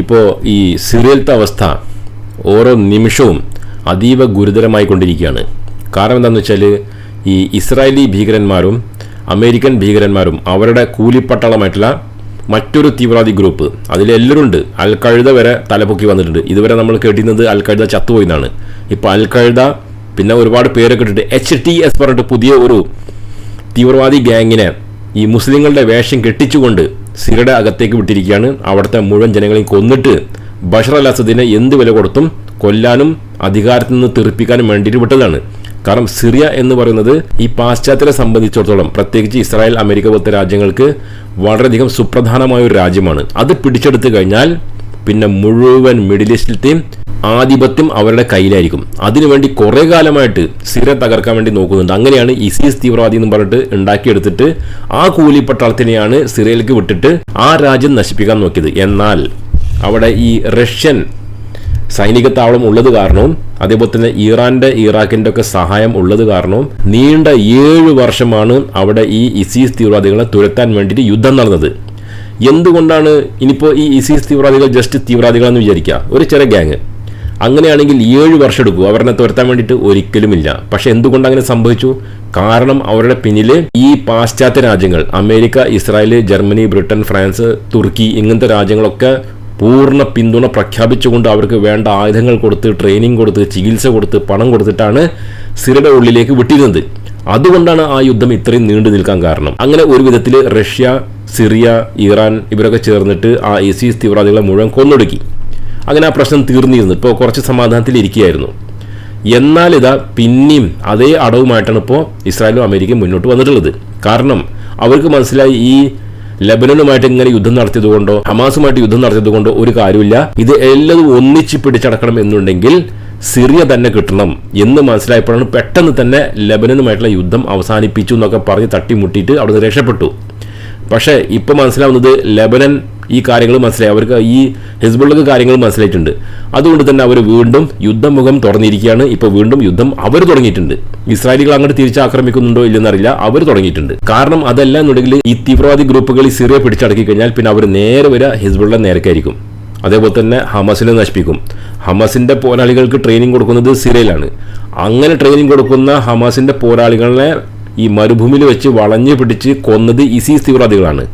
ഇപ്പോൾ ഈ സിറിയലത്തെ അവസ്ഥ ഓരോ നിമിഷവും അതീവ ഗുരുതരമായി കൊണ്ടിരിക്കുകയാണ്. കാരണം എന്താണെന്ന് വെച്ചാൽ ഈ ഇസ്രായേലി ഭീകരന്മാരും അമേരിക്കൻ ഭീകരന്മാരും അവരുടെ കൂലിപ്പട്ടാളമായിട്ടുള്ള മറ്റൊരു തീവ്രവാദി ഗ്രൂപ്പ് അതിലെല്ലാവരും ഉണ്ട് അൽ ഖഴുത വരെ തലപൊക്കി വന്നിട്ടുണ്ട്. ഇതുവരെ നമ്മൾ കേട്ടിരുന്നത് അൽ ഖഴുത ചത്തുപോയിന്നാണ്. ഇപ്പോൾ അൽ ഖഴുത പിന്നെ ഒരുപാട് പേരൊക്കെ ഇട്ടിട്ട് എച്ച് ടി എസ് പറഞ്ഞിട്ട് പുതിയ ഒരു തീവ്രവാദി ഗ്യാങ്ങിനെ ഈ മുസ്ലിങ്ങളുടെ വേഷം കെട്ടിച്ചുകൊണ്ട് സിറിയുടെ അകത്തേക്ക് വിട്ടിരിക്കുകയാണ്. അവിടുത്തെ മുഴുവൻ ജനങ്ങളെയും കൊന്നിട്ട് ബഷർ അൽ അസദിനെ എന്ത് വില കൊടുത്തും കൊല്ലാനും അധികാരത്തിൽ നിന്ന് തെറിപ്പിക്കാനും വേണ്ടിയിട്ട് വിട്ടതാണ്. കാരണം സിറിയ എന്ന് പറയുന്നത് ഈ പാശ്ചാത്യരെ സംബന്ധിച്ചിടത്തോളം പ്രത്യേകിച്ച് ഇസ്രായേൽ അമേരിക്ക പോലത്തെ രാജ്യങ്ങൾക്ക് വളരെയധികം സുപ്രധാനമായ ഒരു രാജ്യമാണ്. അത് പിടിച്ചെടുത്തു കഴിഞ്ഞാൽ പിന്നെ മുഴുവൻ മിഡിൽ ഈസ്റ്റിലത്തെയും ആധിപത്യം അവരുടെ കയ്യിലായിരിക്കും. അതിനുവേണ്ടി കുറേ കാലമായിട്ട് സിറ തകർക്കാൻ വേണ്ടി നോക്കുന്നുണ്ട്. അങ്ങനെയാണ് ഇസീസ് തീവ്രവാദി എന്ന് പറഞ്ഞിട്ട് ഉണ്ടാക്കിയെടുത്തിട്ട് ആ കൂലിപ്പട്ടാളത്തിനെയാണ് സിറയിലേക്ക് വിട്ടിട്ട് ആ രാജ്യം നശിപ്പിക്കാൻ നോക്കിയത്. എന്നാൽ അവിടെ ഈ റഷ്യൻ സൈനിക താവളം ഉള്ളത് കാരണവും അതേപോലെ തന്നെ ഇറാന്റെ ഇറാഖിന്റെ ഒക്കെ സഹായം ഉള്ളത് കാരണവും നീണ്ട ഏഴ് വർഷമാണ് അവിടെ ഈ ഇസീസ് തീവ്രവാദികളെ തുരത്താൻ വേണ്ടിയിട്ട് യുദ്ധം നടന്നത്. എന്തുകൊണ്ടാണ് ഇനിയിപ്പോൾ ഈ ഇസീസ് തീവ്രവാദികൾ ജസ്റ്റ് തീവ്രവാദികളെന്ന് വിചാരിക്കുക? ഒരു ചെറിയ ഗ്യാങ് അങ്ങനെയാണെങ്കിൽ ഏഴ് വർഷം എടുക്കും. അവരെ തുരത്താൻ വേണ്ടിയിട്ട് ഒരിക്കലുമില്ല. പക്ഷെ എന്തുകൊണ്ട് അങ്ങനെ സംഭവിച്ചു? കാരണം അവരുടെ പിന്നിൽ ഈ പാശ്ചാത്യ രാജ്യങ്ങൾ America Israel Germany Britain France തുർക്കി ഇങ്ങനത്തെ രാജ്യങ്ങളൊക്കെ പൂർണ പിന്തുണ പ്രഖ്യാപിച്ചുകൊണ്ട് അവർക്ക് വേണ്ട ആയുധങ്ങൾ കൊടുത്ത് ട്രെയിനിങ് കൊടുത്ത് ചികിത്സ കൊടുത്ത് പണം കൊടുത്തിട്ടാണ് സിറയുടെ ഉള്ളിലേക്ക് വിട്ടിരുന്നത്. അതുകൊണ്ടാണ് ആ യുദ്ധം ഇത്രയും നീണ്ടു നിൽക്കാൻ കാരണം. അങ്ങനെ ഒരു വിധത്തിൽ റഷ്യ സിറിയ ഇറാൻ ഇവരൊക്കെ ചേർന്നിട്ട് ആ ഇസീസ് തീവ്രവാദികളെ മുഴുവൻ കൊന്നൊടുക്കി. അങ്ങനെ ആ പ്രശ്നം തീർന്നിരുന്നു. ഇപ്പോൾ കുറച്ച് സമാധാനത്തിലിരിക്കുകയായിരുന്നു എന്നാൽ ഇതാ പിന്നെയും അതേ അടവുമായിട്ടാണ് ഇപ്പോൾ ഇസ്രായേലും അമേരിക്കയും മുന്നോട്ട് വന്നിട്ടുള്ളത്. കാരണം അവർക്ക് മനസ്സിലായി ഈ ലബനനുമായിട്ട് ഇങ്ങനെ യുദ്ധം നടത്തിയതുകൊണ്ടോ ഹമാസുമായിട്ട് യുദ്ധം നടത്തിയതുകൊണ്ടോ ഒരു കാര്യമില്ല ഇത് എല്ലാം ഒന്നിച്ച് പിടിച്ചടക്കണം എന്നുണ്ടെങ്കിൽ സിറിയ തന്നെ കിട്ടണം എന്ന് മനസ്സിലായപ്പോഴാണ് പെട്ടെന്ന് തന്നെ ലബനനുമായിട്ടുള്ള യുദ്ധം അവസാനിപ്പിച്ചു എന്നൊക്കെ പറഞ്ഞ് തട്ടിമുട്ടിയിട്ട് അവിടുന്ന് രക്ഷപ്പെട്ടു. പക്ഷേ ഇപ്പോൾ മനസ്സിലാവുന്നത് ലബനൻ ഈ കാര്യങ്ങൾ മനസ്സിലായി. അവർക്ക് ഈ ഹിസ്ബുള്ളക്ക് കാര്യങ്ങൾ മനസ്സിലായിട്ടുണ്ട്. അതുകൊണ്ട് തന്നെ അവർ വീണ്ടും യുദ്ധമുഖം തുറന്നിരിക്കുകയാണ്. ഇപ്പോൾ വീണ്ടും യുദ്ധം അവർ തുടങ്ങിയിട്ടുണ്ട്. ഇസ്രായേലികൾ അങ്ങോട്ട് തിരിച്ചാക്രമിക്കുന്നുണ്ടോ ഇല്ലെന്നറിയില്ല. അവർ തുടങ്ങിയിട്ടുണ്ട്. കാരണം അതല്ല എന്നുണ്ടെങ്കിൽ ഈ തീവ്രവാദി ഗ്രൂപ്പുകൾ ഈ സിറിയ പിടിച്ചടക്കി കഴിഞ്ഞാൽ പിന്നെ അവർ നേരെ വരെ ഹിസ്ബുള്ള നേരക്കായിരിക്കും. അതേപോലെ തന്നെ ഹമസിനെ നശിപ്പിക്കും. ഹമസിന്റെ പോരാളികൾക്ക് ട്രെയിനിങ് കൊടുക്കുന്നത് സിറയിലാണ് അങ്ങനെ ട്രെയിനിങ് കൊടുക്കുന്ന ഹമാസിന്റെ പോരാളികളെ ഈ മരുഭൂമിയിൽ വെച്ച് വളഞ്ഞു പിടിച്ച് കൊന്നത് ഇസീസ് തീവ്രവാദികളാണ്.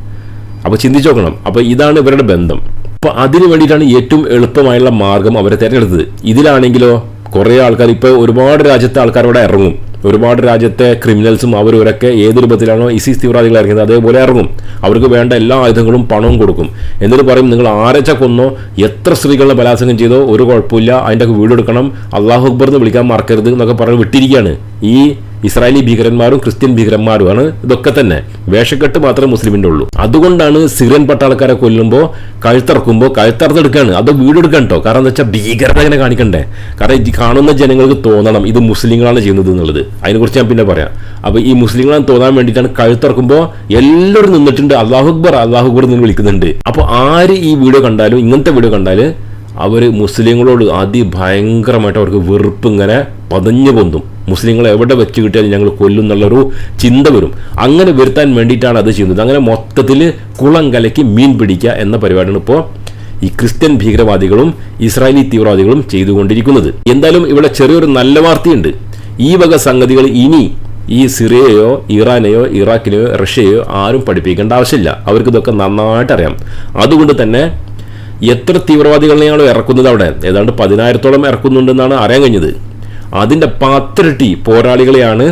അപ്പോൾ ചിന്തിച്ചു നോക്കണം. അപ്പോൾ ഇതാണ് ഇവരുടെ ബന്ധം. അപ്പോൾ അതിനു വേണ്ടിയിട്ടാണ് ഏറ്റവും എളുപ്പമായുള്ള മാർഗം അവരെ തിരഞ്ഞെടുത്തത്. ഇതിലാണെങ്കിലോ കുറേ ആൾക്കാർ ഇപ്പോൾ ഒരുപാട് രാജ്യത്തെ ആൾക്കാർ ഇവിടെ ഇറങ്ങും. ഒരുപാട് രാജ്യത്തെ ക്രിമിനൽസും അവരവരൊക്കെ ഏത് രൂപത്തിലാണോ ഇസിസ് തീവ്രവാദികൾ അതേപോലെ ഇറങ്ങും. അവർക്ക് വേണ്ട എല്ലാ ആയുധങ്ങളും പണവും കൊടുക്കും. എന്നിട്ട് പറയും നിങ്ങൾ ആരച്ച കൊന്നോ? എത്ര സ്ത്രീകളെ ബലാത്സംഗം ചെയ്തോ? ഒരു കുഴപ്പമില്ല. അതിന്റെ വീട് വീടെടുക്കണം അള്ളാഹു അക്ബർ എന്ന് വിളിക്കാൻ മറക്കരുത് എന്നൊക്കെ പറഞ്ഞ് വിട്ടിരിക്കുകയാണ്. ഈ ഇസ്രായേലി ഭീകരന്മാരും ക്രിസ്ത്യൻ ഭീകരന്മാരുമാണ് ഇതൊക്കെ തന്നെ. വേഷക്കെട്ട് മാത്രമേ മുസ്ലിമിന്റെ ഉള്ളൂ. അതുകൊണ്ടാണ് സിറിയൻ പട്ടാളക്കാരെ കൊല്ലുമ്പോൾ കഴുത്തിറക്കുമ്പോൾ കഴുത്തറന്നെടുക്കുകയാണ് അത് വീടെടുക്കാൻ കേട്ടോ കാരണം എന്താ വെച്ചാൽ ഭീകരത ഇങ്ങനെ കാണിക്കണ്ടേ? കാരണം കാണുന്ന ജനങ്ങൾക്ക് തോന്നണം ഇത് മുസ്ലിങ്ങളാണ് ചെയ്യുന്നത് എന്നുള്ളത്. അതിനെക്കുറിച്ച് ഞാൻ പിന്നെ പറയാം. അപ്പോൾ ഈ മുസ്ലിങ്ങളാണ് തോന്നാൻ വേണ്ടിയിട്ടാണ് കഴുത്തിറക്കുമ്പോൾ എല്ലാവരും നിന്നിട്ടുണ്ട്. അള്ളാഹു അക്ബർ അള്ളാഹു അക്ബർ എന്ന് വിളിക്കുന്നുണ്ട്. അപ്പോൾ ആര് ഈ വീഡിയോ കണ്ടാലും ഇങ്ങനത്തെ വീഡിയോ കണ്ടാൽ അവർ മുസ്ലിങ്ങളോട് അതിഭയങ്കരമായിട്ട് അവർക്ക് വെറുപ്പ് ഇങ്ങനെ പതഞ്ഞു പൊന്തും. മുസ്ലിങ്ങളെ എവിടെ വെച്ച് കിട്ടിയാലും ഞങ്ങൾ കൊല്ലും എന്നുള്ളൊരു ചിന്ത വരും. അങ്ങനെ വരുത്താൻ വേണ്ടിയിട്ടാണ് അത് ചെയ്യുന്നത്. അങ്ങനെ മൊത്തത്തിൽ കുളം കലക്കി മീൻ പിടിക്കുക എന്ന പരിപാടിയാണ് ഇപ്പോൾ ഈ ക്രിസ്ത്യൻ ഭീകരവാദികളും ഇസ്രായേലി തീവ്രവാദികളും ചെയ്തുകൊണ്ടിരിക്കുന്നത്. എന്തായാലും ഇവിടെ ചെറിയൊരു നല്ല വാർത്തയുണ്ട്. ഈ വക സംഗതികൾ ഇനി ഈ സിറിയയോ ഇറാനെയോ ഇറാഖിനെയോ റഷ്യയോ ആരും പഠിപ്പിക്കേണ്ട ആവശ്യമില്ല. അവർക്ക് ഇതൊക്കെ നന്നായിട്ട് അറിയാം. അതുകൊണ്ട് തന്നെ എത്ര തീവ്രവാദികളെയാണ് ഇറക്കുന്നത് അവിടെ? ഏതാണ്ട് പതിനായിരത്തോളം ഇറക്കുന്നുണ്ടെന്നാണ് അറിയാൻ കഴിഞ്ഞത്. അതിന്റെ പത്തിരട്ടി പോരാളികളെയാണ്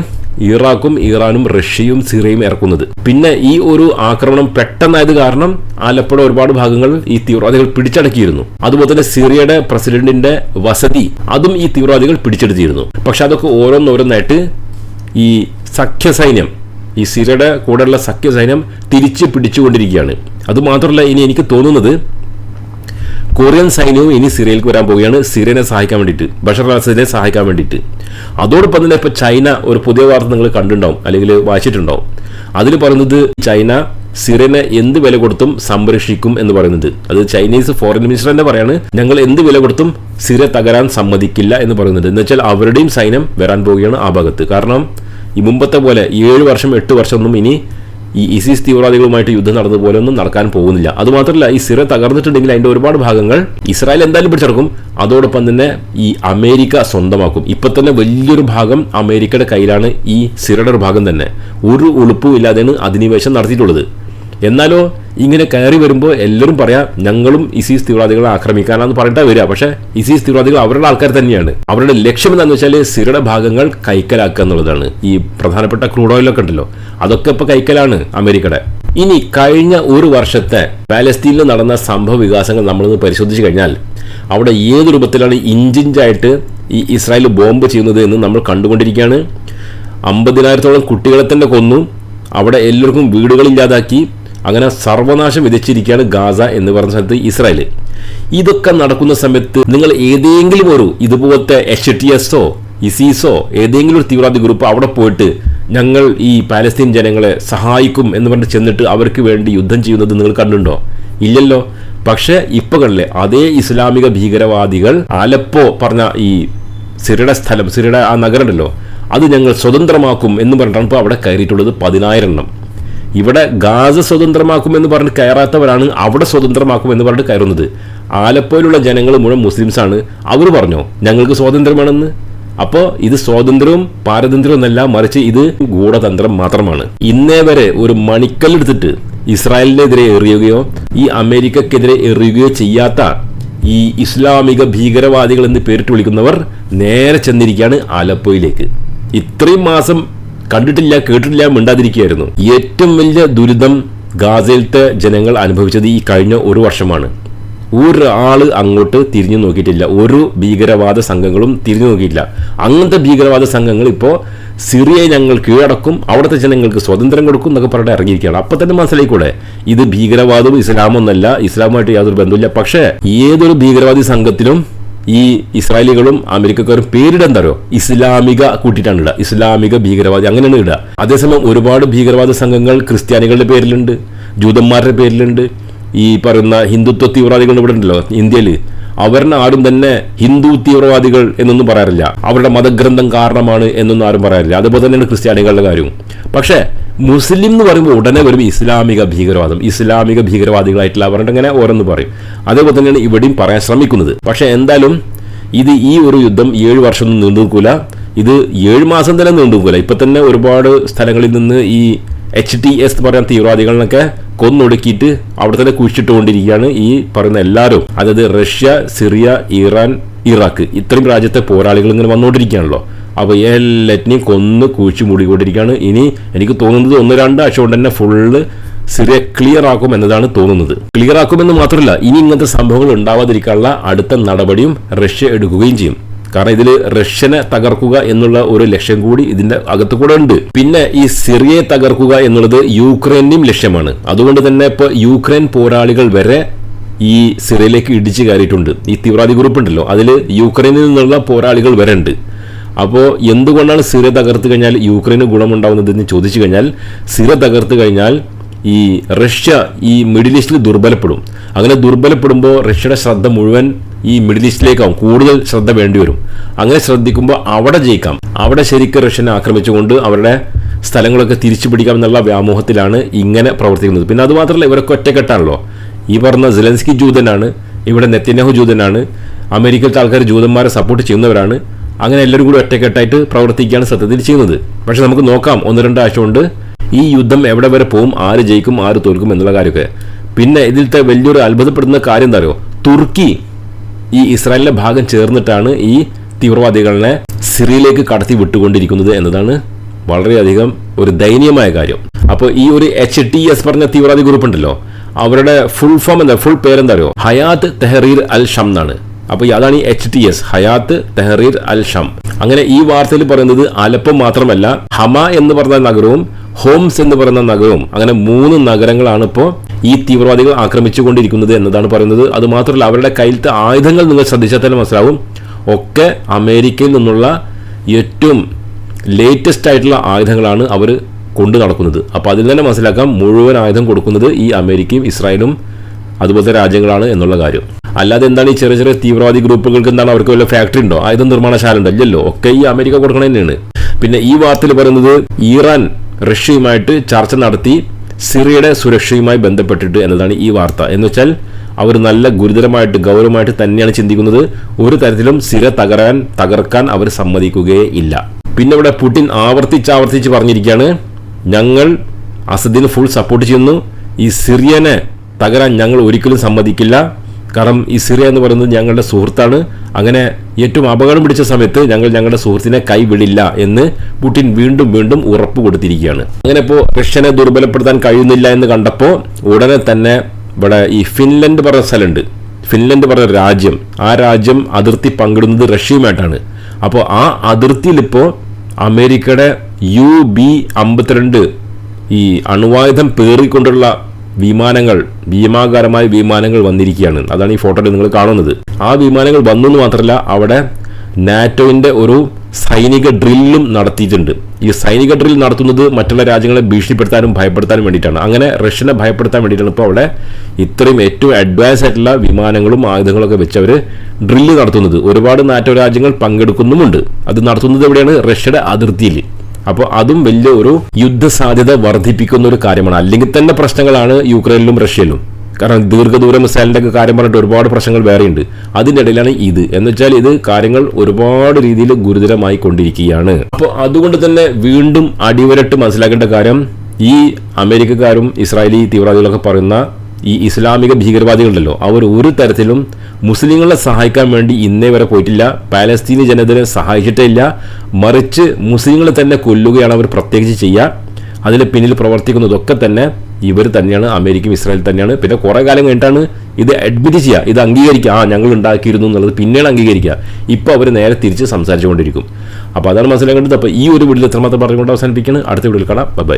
ഇറാഖും ഇറാനും റഷ്യയും സിറിയയും ഇറക്കുന്നത്. പിന്നെ ഈ ഒരു ആക്രമണം പെട്ടെന്നായത് കാരണം ആലപ്പുഴ ഒരുപാട് ഭാഗങ്ങൾ ഈ തീവ്രവാദികൾ പിടിച്ചടക്കിയിരുന്നു. അതുപോലെ തന്നെ സിറിയയുടെ പ്രസിഡന്റിന്റെ വസതി അതും ഈ തീവ്രവാദികൾ പിടിച്ചെടുത്തിരുന്നു. പക്ഷെ അതൊക്കെ ഓരോന്നോരോന്നായിട്ട് ഈ സഖ്യ സൈന്യം ഈ സിറിയയുടെ കൂടെയുള്ള സഖ്യസൈന്യം തിരിച്ച് പിടിച്ചുകൊണ്ടിരിക്കുകയാണ്. അതുമാത്രമല്ല ഇനി എനിക്ക് തോന്നുന്നത് കൊറിയൻ സൈന്യവും ഇനി സിറിയയിലേക്ക് വരാൻ പോവുകയാണ്. സിറിയനെ സഹായിക്കാൻ വേണ്ടിയിട്ട് ബഷർ അസദിനെ സഹായിക്കാൻ വേണ്ടിയിട്ട്. അതോടൊപ്പം തന്നെ ഇപ്പോൾ ചൈന ഒരു പുതിയ വാർത്ത നിങ്ങൾ കണ്ടിട്ടുണ്ടാവും അല്ലെങ്കിൽ വായിച്ചിട്ടുണ്ടാവും. അതിൽ പറയുന്നത് ചൈന സിറിയനെ എന്ത് വില കൊടുത്തും സംരക്ഷിക്കും എന്ന് പറയുന്നത്. അത് ചൈനീസ് ഫോറിൻ മിനിസ്റ്റർ തന്നെ പറയാണ് ഞങ്ങൾ എന്ത് വില കൊടുത്തും സിറിയ തകരാൻ സമ്മതിക്കില്ല എന്ന് പറയുന്നത്. എന്ന് വെച്ചാൽ അവരുടെയും സൈന്യം വരാൻ പോവുകയാണ് ആ ഭാഗത്ത്. കാരണം ഈ മുമ്പത്തെ പോലെ ഏഴ് വർഷം എട്ട് വർഷം ഒന്നും ഇനി ഈ ഇസിസ് തീവ്രവാദികളുമായിട്ട് യുദ്ധം നടന്നത് പോലെ ഒന്നും നടക്കാൻ പോകുന്നില്ല. അതുമാത്രമല്ല ഈ സിറ തകർന്നിട്ടുണ്ടെങ്കിൽ അതിന്റെ ഒരുപാട് ഭാഗങ്ങൾ ഇസ്രായേൽ എന്തായാലും പിടിച്ചെടുക്കും. അതോടൊപ്പം തന്നെ ഈ അമേരിക്ക സ്വന്തമാക്കും. ഇപ്പൊ തന്നെ വലിയൊരു ഭാഗം അമേരിക്കയുടെ കയ്യിലാണ് ഈ സിറയുടെ ഒരു ഭാഗം തന്നെ. ഒരു ഉളുപ്പും ഇല്ലാതെയാണ് അധിനിവേശം നടത്തിയിട്ടുള്ളത്. എന്നാലോ ഇങ്ങനെ കയറി വരുമ്പോൾ എല്ലാവരും പറയാം ഞങ്ങളും ഇസീസ് തീവ്രവാദികളെ ആക്രമിക്കാനാന്ന് പറഞ്ഞിട്ടാ വരിക. പക്ഷേ ഇസീസ് തീവ്രവാദികൾ അവരുടെ ആൾക്കാർ തന്നെയാണ്. അവരുടെ ലക്ഷ്യം എന്താണെന്ന് വെച്ചാൽ സിറയുടെ ഭാഗങ്ങൾ കൈക്കലാക്കുക എന്നുള്ളതാണ്. ഈ പ്രധാനപ്പെട്ട ക്രൂഡ് ഓയിലൊക്കെ ഉണ്ടല്ലോ അതൊക്കെ ഇപ്പൊ കൈക്കലാണ് അമേരിക്കയുടെ. ഇനി കഴിഞ്ഞ ഒരു വർഷത്തെ പാലസ്തീനിൽ നടന്ന സംഭവ വികാസങ്ങൾ നമ്മളിന്ന് പരിശോധിച്ച് കഴിഞ്ഞാൽ അവിടെ ഏത് രൂപത്തിലാണ് ഇഞ്ചിഞ്ചായിട്ട് ഈ ഇസ്രായേൽ ബോംബ് ചെയ്യുന്നത് എന്ന് നമ്മൾ കണ്ടുകൊണ്ടിരിക്കുകയാണ്. അമ്പതിനായിരത്തോളം കുട്ടികളെ തന്നെ കൊന്നു. അവിടെ എല്ലാവർക്കും വീടുകളില്ലാതാക്കി അങ്ങനെ സർവനാശം വിതച്ചിരിക്കുകയാണ് ഗാസ എന്ന് പറഞ്ഞ സ്ഥലത്ത് ഇസ്രായേൽ ഇതൊക്കെ നടക്കുന്ന സമയത്ത് നിങ്ങൾ ഏതെങ്കിലും ഒരു ഇതുപോലത്തെ എച്ച് ടി എസോ ഇസീസോ ഏതെങ്കിലും ഒരു തീവ്രവാദി ഗ്രൂപ്പ് അവിടെ പോയിട്ട് ഞങ്ങൾ ഈ പാലസ്തീൻ ജനങ്ങളെ സഹായിക്കും എന്ന് പറഞ്ഞ് ചെന്നിട്ട് അവർക്ക് വേണ്ടി യുദ്ധം ചെയ്യുന്നത് നിങ്ങൾ കണ്ടുണ്ടോ ഇല്ലല്ലോ. പക്ഷേ ഇപ്പൊ കണ്ടില്ലേ അതേ ഇസ്ലാമിക ഭീകരവാദികൾ ആലപ്പോ പറഞ്ഞ ഈ സിറിയുടെ സ്ഥലം സിറിയുടെ ആ നഗരമുണ്ടല്ലോ അത് ഞങ്ങൾ സ്വതന്ത്രമാക്കും എന്ന് പറഞ്ഞിട്ടാണ് ഇപ്പോൾ അവിടെ കയറിയിട്ടുള്ളത് പതിനായിരം എണ്ണം. ഇവിടെ ഗാസ സ്വതന്ത്രമാക്കുമെന്ന് പറഞ്ഞ് കയറാത്തവരാണ് അവിടെ സ്വതന്ത്രമാക്കുമെന്ന് പറഞ്ഞിട്ട് കയറുന്നത്. ആലപ്പുഴയിലുള്ള ജനങ്ങൾ മുഴുവൻ മുസ്ലിംസാണ്. അവർ പറഞ്ഞോ ഞങ്ങൾക്ക് സ്വാതന്ത്ര്യമാണെന്ന് അപ്പോൾ ഇത് സ്വാതന്ത്ര്യവും പാരതന്ത്ര്യവും എന്നല്ല മറിച്ച് ഇത് ഗൂഢതന്ത്രം മാത്രമാണ്. ഇന്നേ വരെ ഒരു മണിക്കല്ലെടുത്തിട്ട് ഇസ്രായേലിനെതിരെ എറിയുകയോ ഈ അമേരിക്കക്കെതിരെ എറിയുകയോ ചെയ്യാത്ത ഈ ഇസ്ലാമിക ഭീകരവാദികൾ എന്ന് പേരിട്ട് വിളിക്കുന്നവർ നേരെ ചെന്നിരിക്കുകയാണ് ആലപ്പുഴയിലേക്ക്. ഇത്രയും മാസം കണ്ടിട്ടില്ല കേട്ടിട്ടില്ല മിണ്ടാതിരിക്കുകയായിരുന്നു. ഏറ്റവും വലിയ ദുരിതം ഗാസയിലത്തെ ജനങ്ങൾ അനുഭവിച്ചത് ഈ കഴിഞ്ഞ ഒരു വർഷമാണ്. ഒരാൾ അങ്ങോട്ട് തിരിഞ്ഞു നോക്കിയിട്ടില്ല. ഒരു ഭീകരവാദ സംഘങ്ങളും തിരിഞ്ഞു നോക്കിയിട്ടില്ല. അങ്ങനത്തെ ഭീകരവാദ സംഘങ്ങൾ ഇപ്പോൾ സിറിയയെ ഞങ്ങൾ കീഴടക്കും അവിടുത്തെ ജനങ്ങൾക്ക് സ്വാതന്ത്ര്യം കൊടുക്കും എന്നൊക്കെ പറഞ്ഞിട്ട് ഇറങ്ങിയിരിക്കുകയാണ്. അപ്പം തന്നെ മനസ്സിലായിക്കൂടെ? ഇത് ഭീകരവാദവും ഇസ്ലാമൊന്നല്ല ഇസ്ലാമുമായിട്ട് യാതൊരു ബന്ധമില്ല പക്ഷേ ഏതൊരു ഭീകരവാദി സംഘത്തിലും ഈ ഇസ്രായേലികളും അമേരിക്കക്കാരും പേരിടാൻ തരോ ഇസ്ലാമിക കൂട്ടിയിട്ടാണ് ഇടുക ഇസ്ലാമിക ഭീകരവാദി അങ്ങനെയാണ് ഇടുക. അതേസമയം ഒരുപാട് ഭീകരവാദ സംഘങ്ങൾ ക്രിസ്ത്യാനികളുടെ പേരിലുണ്ട് ജൂതന്മാരുടെ പേരിലുണ്ട്. ഈ പറയുന്ന ഹിന്ദുത്വ തീവ്രവാദികൾ ഇവിടെ ഉണ്ടല്ലോ ഇന്ത്യയിൽ അവരുടെ ആരും തന്നെ ഹിന്ദു തീവ്രവാദികൾ എന്നൊന്നും പറയാറില്ല. അവരുടെ മതഗ്രന്ഥം കാരണമാണ് എന്നൊന്നും ആരും പറയാറില്ല. അതുപോലെ തന്നെയാണ് ക്രിസ്ത്യാനികളുടെ കാര്യവും. പക്ഷേ മുസ്ലിം എന്ന് പറയുമ്പോൾ ഉടനെ വരും ഇസ്ലാമിക ഭീകരവാദം ഇസ്ലാമിക ഭീകരവാദികളായിട്ടുള്ള അവരുടെ ഇങ്ങനെ ഓരോന്ന് പറയും. അതേപോലെ തന്നെയാണ് ഇവിടെയും പറയാൻ ശ്രമിക്കുന്നത്. പക്ഷേ എന്തായാലും ഇത് ഈ ഒരു യുദ്ധം ഏഴ് വർഷം നീണ്ടു നിൽക്കൂല ഇത് ഏഴ് മാസം തന്നെ നീണ്ടു നിൽക്കൂല ഇപ്പൊ തന്നെ ഒരുപാട് സ്ഥലങ്ങളിൽ നിന്ന് ഈ എച്ച് ടി എസ് പറയുന്ന തീവ്രവാദികളൊക്കെ കൊന്നൊടുക്കിയിട്ട് അവിടെ തന്നെ കുഴിച്ചിട്ടുകൊണ്ടിരിക്കുകയാണ് ഈ പറയുന്ന എല്ലാവരും. അതായത് റഷ്യ സിറിയ ഇറാൻ ഇറാഖ്. ഇത്രയും രാജ്യത്തെ പോരാളികൾ ഇങ്ങനെ വന്നുകൊണ്ടിരിക്കുകയാണല്ലോ. അപ്പോൾ എല്ലാറ്റിനെയും കൊന്ന് കുഴിച്ചു മൂടിക്കൊണ്ടിരിക്കുകയാണ് ഇനി എനിക്ക് തോന്നുന്നത് ഒന്ന് രണ്ട് ആഴ്ച കൊണ്ട് തന്നെ ഫുള്ള് സിറിയ ക്ലിയർ ആക്കും എന്നതാണ് തോന്നുന്നത്. ക്ലിയർ ആക്കുമെന്ന് മാത്രമല്ല ഇനി ഇങ്ങനത്തെ സംഭവങ്ങൾ ഉണ്ടാവാതിരിക്കാനുള്ള അടുത്ത നടപടിയും റഷ്യ എടുക്കുകയും ചെയ്യും. കാരണം ഇതിൽ റഷ്യനെ തകർക്കുക എന്നുള്ള ഒരു ലക്ഷ്യം കൂടി ഇതിന്റെ അകത്ത് കൂടെ ഉണ്ട്. പിന്നെ ഈ സിറിയയെ തകർക്കുക എന്നുള്ളത് യുക്രൈന്റെയും ലക്ഷ്യമാണ്. അതുകൊണ്ട് തന്നെ ഇപ്പൊ യുക്രൈൻ പോരാളികൾ വരെ ഈ സിറിയയിലേക്ക് ഇടിച്ചു കയറിയിട്ടുണ്ട്. ഈ തീവ്രവാദി ഗ്രൂപ്പ് ഉണ്ടല്ലോ അതിൽ യുക്രൈനിൽ നിന്നുള്ള പോരാളികൾ വരെ ഉണ്ട്. അപ്പോൾ എന്തുകൊണ്ടാണ് സിറിയ തകർത്ത് കഴിഞ്ഞാൽ യുക്രൈന് ഗുണമുണ്ടാകുന്നത് എന്ന് ചോദിച്ചു കഴിഞ്ഞാൽ സിറിയ തകർത്ത് കഴിഞ്ഞാൽ ഈ റഷ്യ ഈ മിഡിൽ ഈസ്റ്റിൽ ദുർബലപ്പെടും. അങ്ങനെ ദുർബലപ്പെടുമ്പോൾ റഷ്യയുടെ ശ്രദ്ധ മുഴുവൻ ഈ മിഡിൽ ഈസ്റ്റിലേക്കാവും. കൂടുതൽ ശ്രദ്ധ വേണ്ടി വരും. അങ്ങനെ ശ്രദ്ധിക്കുമ്പോൾ അവിടെ ജയിക്കാം. അവിടെ ശരിക്കും റഷ്യനെ ആക്രമിച്ചുകൊണ്ട് അവരുടെ സ്ഥലങ്ങളൊക്കെ തിരിച്ചു പിടിക്കാം എന്നുള്ള വ്യാമോഹത്തിലാണ് ഇങ്ങനെ പ്രവർത്തിക്കുന്നത്. പിന്നെ അതുമാത്രമല്ല ഇവരൊക്കെ ഒറ്റക്കെട്ടാണല്ലോ. ഈ പറഞ്ഞ സിലൻസ്കി ജൂതനാണ് ഇവിടെ നെത്തിനഹു ജൂതനാണ് അമേരിക്കയിലത്തെ ആൾക്കാർ ജൂതന്മാരെ സപ്പോർട്ട് ചെയ്യുന്നവരാണ്. അങ്ങനെ എല്ലാവരും കൂടി ഒറ്റക്കെട്ടായിട്ട് പ്രവർത്തിക്കുകയാണ് സത്യത്തിൽ ചെയ്യുന്നത്. പക്ഷെ നമുക്ക് നോക്കാം ഒന്ന് രണ്ടാഴ്ച കൊണ്ട് ഈ യുദ്ധം എവിടെ വരെ പോകും ആര് ജയിക്കും ആര് തോൽക്കും എന്നുള്ള കാര്യമൊക്കെ. പിന്നെ ഇതിലത്തെ വലിയൊരു അത്ഭുതപ്പെടുന്ന കാര്യം എന്താ പറയുക തുർക്കി ഈ ഇസ്രായേലിന്റെ ഭാഗം ചേർന്നിട്ടാണ് ഈ തീവ്രവാദികളെ സിറിയയിലേക്ക് കടത്തി വിട്ടുകൊണ്ടിരിക്കുന്നത് എന്നതാണ് വളരെയധികം ഒരു ദയനീയമായ കാര്യം. അപ്പോൾ ഈ ഒരു എച്ച് ടി എസ് പറഞ്ഞ തീവ്രവാദി ഗ്രൂപ്പ് ഉണ്ടല്ലോ അവരുടെ ഫുൾ ഫോം എന്താ ഫുൾ പേരെന്താ അറിയോ? ഹയാത്ത് തെഹറീർ അൽ ഷം എന്നാണ് അപ്പോൾ അതാണ് ഈ H T S Hayat Tahrir al Sham. അങ്ങനെ ഈ വാർത്തയിൽ പറയുന്നത് അലപ്പം മാത്രമല്ല ഹമ എന്ന് പറഞ്ഞ നഗരവും ഹോംസ് എന്ന് പറയുന്ന നഗരവും അങ്ങനെ മൂന്ന് നഗരങ്ങളാണ് ഇപ്പോൾ ഈ തീവ്രവാദികൾ ആക്രമിച്ചുകൊണ്ടിരിക്കുന്നത് എന്നതാണ് പറയുന്നത്. അത് മാത്രമല്ല അവരുടെ കയ്യിലത്തെ ആയുധങ്ങൾ നിങ്ങൾ ശ്രദ്ധിച്ചാൽ തന്നെ മനസ്സിലാവും. ഒക്കെ അമേരിക്കയിൽ നിന്നുള്ള ഏറ്റവും ലേറ്റസ്റ്റ് ആയിട്ടുള്ള ആയുധങ്ങളാണ് അവർ കൊണ്ടു നടക്കുന്നത്. അപ്പോൾ അതിൽ തന്നെ മനസ്സിലാക്കാം മുഴുവൻ ആയുധം കൊടുക്കുന്നത് ഈ അമേരിക്കയും ഇസ്രായേലും അതുപോലത്തെ രാജ്യങ്ങളാണ് എന്നുള്ള കാര്യം. അല്ലാതെ എന്താണ് ഈ ചെറിയ ചെറിയ തീവ്രവാദി ഗ്രൂപ്പുകൾക്ക് എന്താണ് അവർക്ക് വല്ല ഫാക്ടറി ഉണ്ടോ? ആയുധ നിർമ്മാണശാല ഉണ്ടോ ഇല്ലല്ലോ. ഒക്കെ ഈ അമേരിക്ക കൊടുക്കണ തന്നെയാണ്. പിന്നെ ഈ വാർത്തയിൽ പറയുന്നത് ഇറാൻ റഷ്യയുമായിട്ട് ചർച്ച നടത്തി സിറിയയുടെ സുരക്ഷയുമായി ബന്ധപ്പെട്ടിട്ട് എന്നതാണ് ഈ വാർത്ത. എന്ന് വെച്ചാൽ അവർ നല്ല ഗുരുതരമായിട്ട് ഗൗരവമായിട്ട് തന്നെയാണ് ചിന്തിക്കുന്നത്. ഒരു തരത്തിലും സിര തകരാൻ തകർക്കാൻ അവർ സമ്മതിക്കുകയേ ഇല്ല. പിന്നെ ഇവിടെ പുടിൻ ആവർത്തിച്ചാവർത്തിച്ച് പറഞ്ഞിരിക്കുകയാണ് ഞങ്ങൾ അസദിന് ഫുൾ സപ്പോർട്ട് ചെയ്യുന്നു. ഈ സിറിയനെ തകരാൻ ഞങ്ങൾ ഒരിക്കലും സമ്മതിക്കില്ല. കാരണം ഈ സിറിയ എന്ന് പറയുന്നത് ഞങ്ങളുടെ സുഹൃത്താണ്. അങ്ങനെ ഏറ്റവും അപകടം പിടിച്ച സമയത്ത് ഞങ്ങൾ ഞങ്ങളുടെ സുഹൃത്തിനെ കൈവിടില്ല എന്ന് പുടിൻ വീണ്ടും വീണ്ടും ഉറപ്പ് കൊടുത്തിരിക്കുകയാണ്. അങ്ങനെ ഇപ്പോൾ റഷ്യനെ ദുർബലപ്പെടുത്താൻ കഴിയുന്നില്ല എന്ന് കണ്ടപ്പോൾ ഉടനെ തന്നെ ഇവിടെ ഈ ഫിൻലൻഡ് പറഞ്ഞ സ്ഥലമുണ്ട്. ഫിൻലൻഡ് പറഞ്ഞ രാജ്യം. ആ രാജ്യം അതിർത്തി പങ്കിടുന്നത് റഷ്യയുമായിട്ടാണ്. അപ്പോൾ ആ അതിർത്തിയിൽ ഇപ്പോൾ അമേരിക്കയുടെ യു ബി അമ്പത്തിരണ്ട് ഈ അണുവായുധം പേറിക്കൊണ്ടുള്ള വിമാനങ്ങൾ ഭീമാകാരമായ വിമാനങ്ങൾ വന്നിരിക്കുകയാണ്. അതാണ് ഈ ഫോട്ടോയിൽ നിങ്ങൾ കാണുന്നത്. ആ വിമാനങ്ങൾ വന്നു എന്ന് മാത്രമല്ല അവിടെ നാറ്റോവിന്റെ ഒരു സൈനിക ഡ്രില്ലും നടത്തിയിട്ടുണ്ട്. ഈ സൈനിക ഡ്രിൽ നടത്തുന്നത് മറ്റുള്ള രാജ്യങ്ങളെ ഭീഷണിപ്പെടുത്താനും ഭയപ്പെടുത്താനും വേണ്ടിയിട്ടാണ്. അങ്ങനെ റഷ്യനെ ഭയപ്പെടുത്താൻ വേണ്ടിയിട്ടാണ് ഇപ്പോൾ അവിടെ ഇത്രയും ഏറ്റവും അഡ്വാൻസ് ആയിട്ടുള്ള വിമാനങ്ങളും ആയുധങ്ങളൊക്കെ വെച്ച് അവർ ഡ്രില്ല് നടത്തുന്നത്. ഒരുപാട് നാറ്റോ രാജ്യങ്ങൾ പങ്കെടുക്കുന്നുമുണ്ട്. അത് നടത്തുന്നത് എവിടെയാണ്? റഷ്യയുടെ അതിർത്തിയിൽ. അപ്പോൾ അതും വലിയ ഒരു യുദ്ധ സാധ്യത വർദ്ധിപ്പിക്കുന്ന ഒരു കാര്യമാണ്. അല്ലെങ്കിൽ തന്നെ പ്രശ്നങ്ങളാണ് യുക്രൈനിലും റഷ്യയിലും. കാരണം ദീർഘദൂര മിസൈലിന്റെ ഒക്കെ കാര്യം പറഞ്ഞിട്ട് ഒരുപാട് പ്രശ്നങ്ങൾ വേറെയുണ്ട്. അതിന്റെ ഇടയിലാണ് ഇത്. എന്ന് വെച്ചാൽ ഇത് കാര്യങ്ങൾ ഒരുപാട് രീതിയിൽ ഗുരുതരമായി കൊണ്ടിരിക്കുകയാണ്. അപ്പോൾ അതുകൊണ്ട് തന്നെ വീണ്ടും അടിവരട്ട് മനസ്സിലാക്കേണ്ട കാര്യം ഈ അമേരിക്കക്കാരും ഇസ്രായേലി തീവ്രവാദികളൊക്കെ പറയുന്ന ഈ ഇസ്ലാമിക ഭീകരവാദികളുണ്ടല്ലോ അവർ ഒരു തരത്തിലും മുസ്ലിങ്ങളെ സഹായിക്കാൻ വേണ്ടി ഇന്നേ വരെ പോയിട്ടില്ല പാലസ്തീനി ജനതയെ സഹായിച്ചിട്ടേ ഇല്ല മറിച്ച് മുസ്ലിങ്ങളെ തന്നെ കൊല്ലുകയാണ് അവർ പ്രത്യേകിച്ച് ചെയ്യുക അതിന് പിന്നിൽ പ്രവർത്തിക്കുന്നതൊക്കെ തന്നെ ഇവർ തന്നെയാണ് അമേരിക്കയും ഇസ്രായേൽ തന്നെയാണ്. പിന്നെ കുറേ കാലം കഴിഞ്ഞിട്ടാണ് ഇത് അഡ്മിറ്റ് ചെയ്യുക ഇത് അംഗീകരിക്കുക ആ ഞങ്ങൾ ഉണ്ടാക്കിയിരുന്നു എന്നുള്ളത് പിന്നീട് അംഗീകരിക്കുക ഇപ്പോൾ അവർ നേരെ തിരിച്ച് സംസാരിച്ചുകൊണ്ടിരിക്കും. അപ്പോൾ അതാണ് മനസ്സിലാക്കേണ്ടത്. അപ്പോൾ ഈ ഒരു വീട്ടിൽ എത്രമാത്രം പറഞ്ഞുകൊണ്ട് അവസാനിപ്പിക്കുന്നത് അടുത്ത വീട്ടിൽ കാണാം. ബൈ